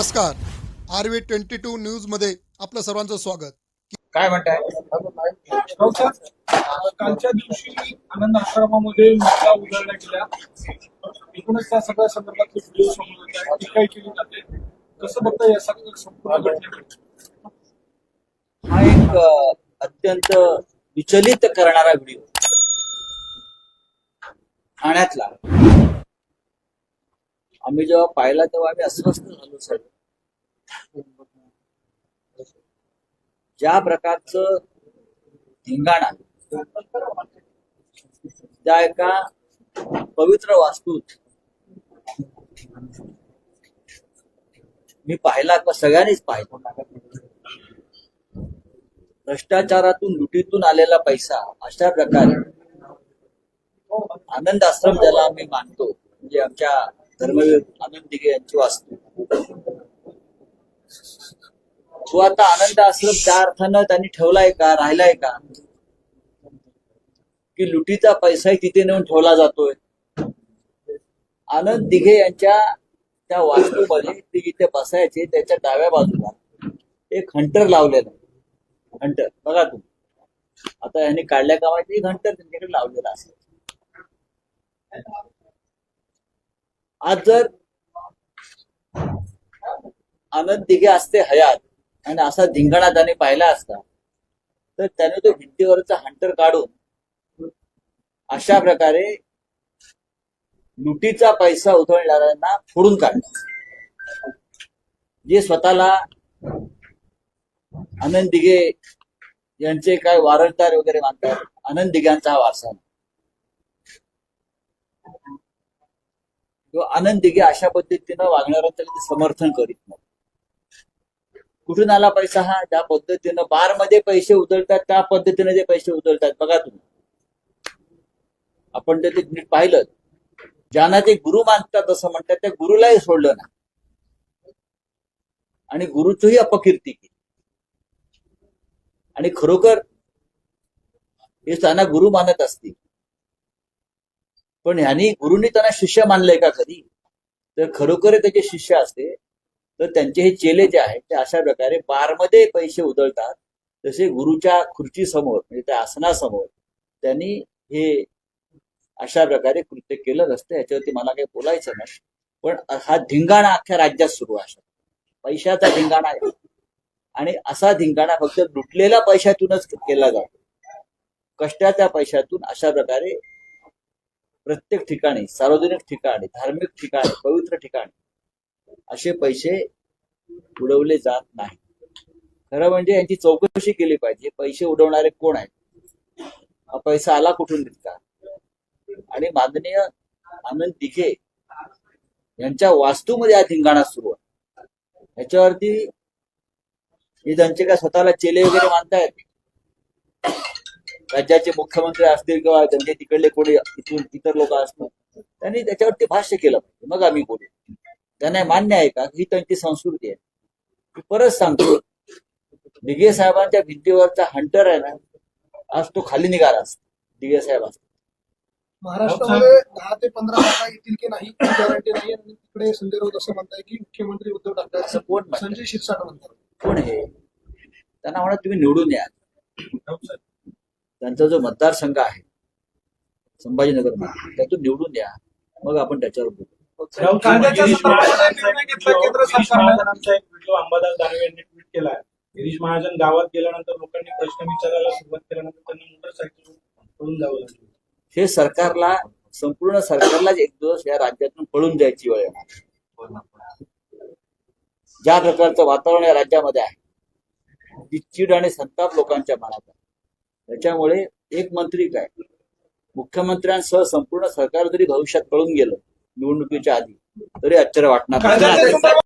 नमस्कार. R V twenty to न्यूजमध्ये आपलं सर्वांचं स्वागत. काय म्हणताय? कालच्या दिवशी आनंद आश्रमामध्ये महिला उधळल्या गेल्या एकूणच त्या सगळ्या संदर्भातले व्हिडिओ समोर येत आहेत. टीकाही केली जाते कसं बघता या सगळ्या संपूर्ण घटनेकडे हा एक अत्यंत विचलित करणारा व्हिडिओ ठाण्यातला. आम्ही जेव्हा पाहिला तेव्हा आम्ही अस्वस्थ झालो साहेब ज्या प्रकारचं धिंगाणा त्या एका पवित्र वास्तूत मी पाहिला का सगळ्यांनीच पाहिला. भ्रष्टाचारातून लुटीतून आलेला पैसा अशा प्रकारे आनंद आश्रम ज्याला आम्ही मानतो म्हणजे आमच्या धर्मवीर आनंद दिघे यांची वास्तू. तो आता आनंद आश्रम त्या अर्थानं त्यांनी ठेवलाय का राहिलाय का? की लुटीचा पैसाही तिथे नेऊन ठेवला जातोय. आनंद दिघे यांच्या त्या वास्तूमध्ये ते जिथे बसायचे त्याच्या डाव्या बाजूला एक हंटर लावलेला हंटर बघा तुम्ही. आता यांनी काढल्या कामाचे एक घंटर त्यांच्याकडे लावलेला असेल. आज जर आनंद दिघे असते हयात. आणि असा धिंगाणा त्याने पाहिला असता तर त्याने तो भिंतीवरचा हंटर काढून अशा प्रकारे लुटीचा पैसा उधळणाऱ्यांना फोडून काढला. जे स्वतःला आनंद दिघे यांचे काय वारंटार वगैरे मानतात आनंद दिघ्यांचा हा वारसा. किंवा आनंद दिघे अशा पद्धतीनं वागणाऱ्यांचं ते समर्थन करीत नाही. कुठून आला पैसा हा? ज्या पद्धतीनं बारमध्ये पैसे उधळतात त्या पद्धतीने जे पैसे उधळतात. बघा तुम्ही. आपण ते ते नीट पाहिलं ज्यांना ते गुरु मानतात असं म्हणतात त्या गुरुलाही सोडलं ना आणि गुरुचही अपकीर्ती केली. आणि खरोखर हे त्यांना गुरु मानत असतील पण ह्यांनी गुरुनी त्यांना शिष्य मानलंय का कधी तर खरोखर त्याचे शिष्य असते. तर त्यांचे हे चेले जे आहेत ते अशा प्रकारे बारमध्ये पैसे उधळतात. तसे गुरुच्या खुर्ची समोर म्हणजे त्या आसनासमोर त्यांनी हे अशा प्रकारे कृत्य केलं नसतं. याच्यावरती मला काही बोलायचं नाही. पण हा धिंगाणा अख्ख्या राज्यात सुरू आहे. अशा पैशाचा धिंगाणा आहे. आणि असा धिंगाणा फक्त लुटलेल्या पैशातूनच केला जातो. कष्टाच्या पैशातून अशा प्रकारे प्रत्येक ठिकाणी सार्वजनिक ठिकाणी धार्मिक ठिकाणी पवित्र ठिकाणी असे पैसे उडवले जात नाही. खरं म्हणजे यांची चौकशी केली पाहिजे पैसे उडवणारे कोण आहेत? हा पैसा आला कुठून का आणि माननीय आनंद दिघे यांच्या वास्तूमध्ये हा धिंगाणा सुरू आहे. याच्यावरती हे त्यांचे काय स्वतःला चेले वगैरे मानतायत राज्याचे मुख्यमंत्री असतील किंवा त्यांचे तिकडले कोणी इथून इतर लोक असतील त्यांनी त्याच्यावरती भाष्य केलं पाहिजे. मग आम्ही बोलू. त्यांना मान्य आहे का? ही त्यांची संस्कृती आहे. मी परत सांगतो. दिघे साहेबांच्या भिंतीवरचा हंटर आहे ना आज तो खाली निघाला असतो. दिघे साहेब असतो. महाराष्ट्रामध्ये दहा ते पंधरा जागा येतील की नाही गॅरंटी नाही आणि तिकडे संजय राऊत असं म्हणताय की मुख्यमंत्री उद्धव ठाकरे कोण? संजय शिरसाट म्हणतात. कोण हे त्यांना म्हणा तुम्ही निवडून या. त्यांचा जो मतदारसंघ आहे संभाजीनगरमध्ये त्यातून निवडून या. मग आपण त्याच्यावर बोलू. अंबादास दानवे यांनी ट्विट केला गिरीश महाजन गावात गेल्यानंतर लोकांनी प्रश्न विचारायला सुरुवात केल्यानंतर त्यांना मोटरसायकल जावं लागलं. हे सरकारला संपूर्ण सरकारलाच एक दिवस या राज्यातून पळून जायची वेळ येणार. ज्या प्रकारचं वातावरण या राज्यामध्ये आहे ती चीड आणि संताप लोकांच्या मनात आहे. त्याच्यामुळे एक मंत्री काय? मुख्यमंत्र्यांसह संपूर्ण सरकार जरी भविष्यात कळून गेलं निवडणुकीच्या आधी तरी आश्चर्य वाटणार